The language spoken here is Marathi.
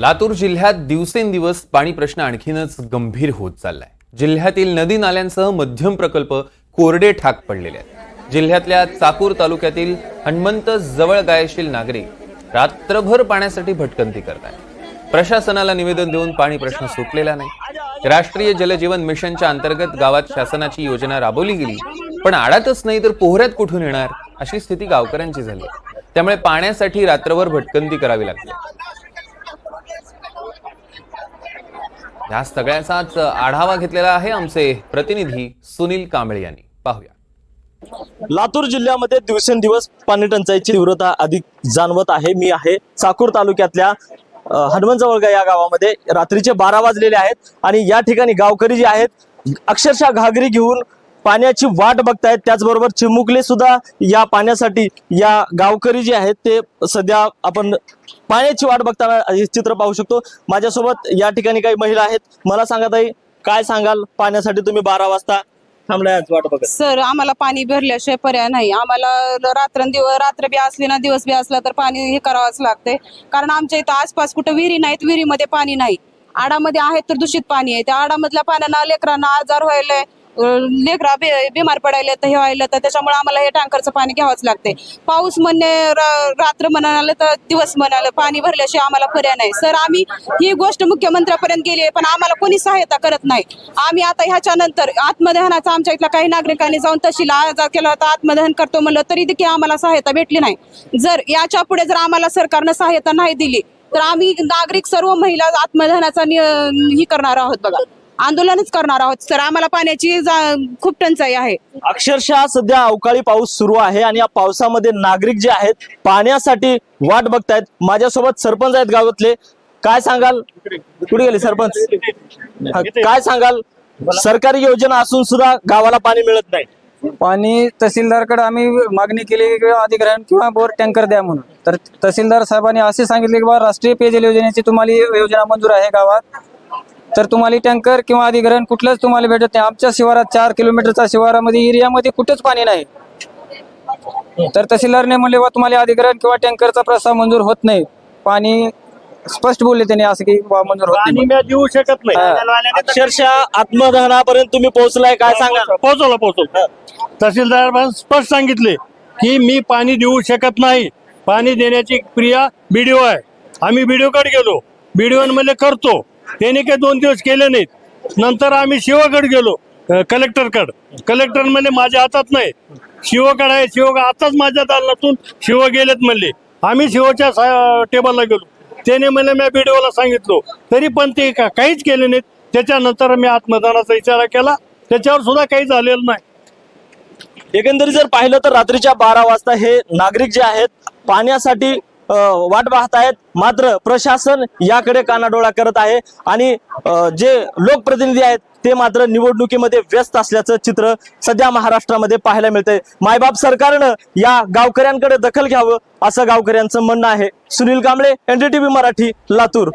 लातूर जिल्ह्यात दिवसेंदिवस पाणी प्रश्न आणखीनच गंभीर होत चाललाय. जिल्ह्यातील नदी नाल्यांसह मध्यम प्रकल्प कोरडे ठाक पडलेले आहेत. जिल्ह्यातल्या चाकूर तालुक्यातील हनुमंत जवळ गायशील नागरिक रात्रभर पाण्यासाठी भटकंती करतात प्रशासनाला निवेदन देऊन पाणी प्रश्न सुटलेला नाही. राष्ट्रीय जलजीवन मिशनच्या अंतर्गत गावात शासनाची योजना राबवली गेली पण आडातच नाही तर पोहऱ्यात कुठून येणार अशी स्थिती गावकऱ्यांची झाली त्यामुळे पाण्यासाठी रात्रभर भटकंती करावी लागते. या सगळ्याचाच आढावा घेतलेला आहे आमचे प्रतिनिधी सुनील कांबळे यांनी. पाहूया. लातूर जिल्ह्यामध्ये दिवसेंदिवस पाणी टंचाईची तीव्रता अधिक जाणवत आहे. मी आहे चाकूर तालुक्यातल्या हनुमंतजवळगा या गावामध्ये. रात्रीचे बारा वाजलेले आहेत आणि या ठिकाणी गावकरी जे आहेत अक्षरशः घागरी घेऊन पाण्याची वाट बघतायत. त्याचबरोबर चिमुकले सुद्धा या पाण्यासाठी या गावकरी जे आहेत ते सध्या आपण पाण्याची वाट बघताना हे चित्र पाहू शकतो. माझ्यासोबत या ठिकाणी काही महिला आहेत. मला सांगा ताई काय सांगाल? पाण्यासाठी तुम्ही बारा वाजता आज वाट सर आम्हाला पाणी भरल्याशिवाय पर्याय नाही. आम्हाला रात्रंदिवस रात्र बी असली ना दिवस बी असला तर पाणी हे करावंच लागतंय. कारण आमच्या इथं आसपास कुठं विहिरी नाहीत विहिरीमध्ये पाणी नाही. आडामध्ये आहे तर दूषित पाणी आहे. त्या आडामधल्या पाण्यानं लेकरांना आजार व्हायला लेकरा बे- बिमार पडायला तर हे व्हायला तर त्याच्यामुळे आम्हाला हे टँकरचं पाणी घ्यावंच लागते पाऊस म्हणणे रात्र म्हणाले तर दिवस म्हणाले पाणी भरल्याशिवाय आम्हाला पर्याय नाही. सर आम्ही ही गोष्ट मुख्यमंत्र्यापर्यंत गेली आहे पण आम्हाला कोणी सहायता करत नाही. आम्ही आता ह्याच्यानंतर आत्मदहनाचा आमच्या इथल्या काही नागरिकांनी जाऊन तशीला अर्ज केला होता आत्मदहन करतो म्हणलं तरी देखील आम्हाला सहायता भेटली नाही. जर याच्यापुढे जर आम्हाला सरकारनं सहायता नाही दिली तर आम्ही नागरिक सर्व महिला आत्मदहनाचा ही करणार आहोत बघा. आंदोलनच करणार आहोत. सर आम्हाला पाण्याची खूप टंचाई आहे. अक्षरशः सध्या अवकाळी पाऊस सुरू आहे आणि या पावसामध्ये नागरिक जे आहेत पाण्यासाठी वाट बघतायत. माझ्यासोबत सरपंच आहेत गावातले. काय सांगाल? कुठे गेले सरपंच? काय सांगाल? सरकारी योजना असून सुद्धा गावाला पाणी मिळत नाही. पाणी तहसीलदारकडे आम्ही मागणी केली की अधिग्रहण किंवा बोर टँकर द्या म्हणून. तर तहसीलदार साहेबांनी असे सांगितले की बा राष्ट्रीय पेयजल योजनेची तुम्हाला योजना मंजूर आहे गावात. तर तुम्हाला टँकर किंवा अधिग्रहण कुठलंच तुम्हाला भेटत नाही. आमच्या शिवारात चार किलोमीटरच्या शिवारामध्ये एरियामध्ये कुठेच पाणी नाही. तर तहसीलदारने म्हणले बा तुम्हाला अधिग्रहण किंवा टँकरचा प्रस्ताव मंजूर होत नाही. पाणी स्पष्ट बोलले त्यांनी असं की बा मंजूर होत नाही. मी देऊ शकत नाही. अक्षरशः आत्मदहनापर्यंत तुम्ही पोहोचलाय काय सांगाल? पोहोचवलं पोहोचवलं तहसीलदार स्पष्ट सांगितले की मी पाणी देऊ शकत नाही. पाणी देण्याची क्रिया बीडीओ आहे. आम्ही बीडीओकडे गेलो. बीडीओ म्हणले करतो. त्याने काही दोन दिवस केले नाहीत. नंतर आम्ही शिवाकडे गेलो कलेक्टरकडे. कलेक्टर म्हणले माझ्या हातात नाही. शिवकडे आहे शिव आताच माझ्या दालनातून शिव गेलेत म्हणले. आम्ही शिवच्या सा- टेबलला गेलो. त्याने म्हणले मी बीडीओला सांगितलो. तरी पण ते का- काहीच केले नाहीत. त्याच्यानंतर मी आत्मदानाचा इशारा केला. त्याच्यावर सुद्धा काही झालेलं नाही. एकंदरीत जर पाहिलं तर रात्रीच्या बारा वाजता हे नागरिक जे आहेत पाण्यासाठी वाट पाहत आहेत मात्र प्रशासन याकडे कानाडोळा करत आहे. आणि जे लोकप्रतिनिधी आहेत ते मात्र निवडणुकीमध्ये व्यस्त असल्याचं चित्र सध्या महाराष्ट्रामध्ये पाहायला मिळतंय. मायबाप सरकारनं या गावकऱ्यांकडे दखल घ्यावं असं गावकऱ्यांचं म्हणणं आहे. सुनील कांबळे एनडीटीव्ही मराठी लातूर.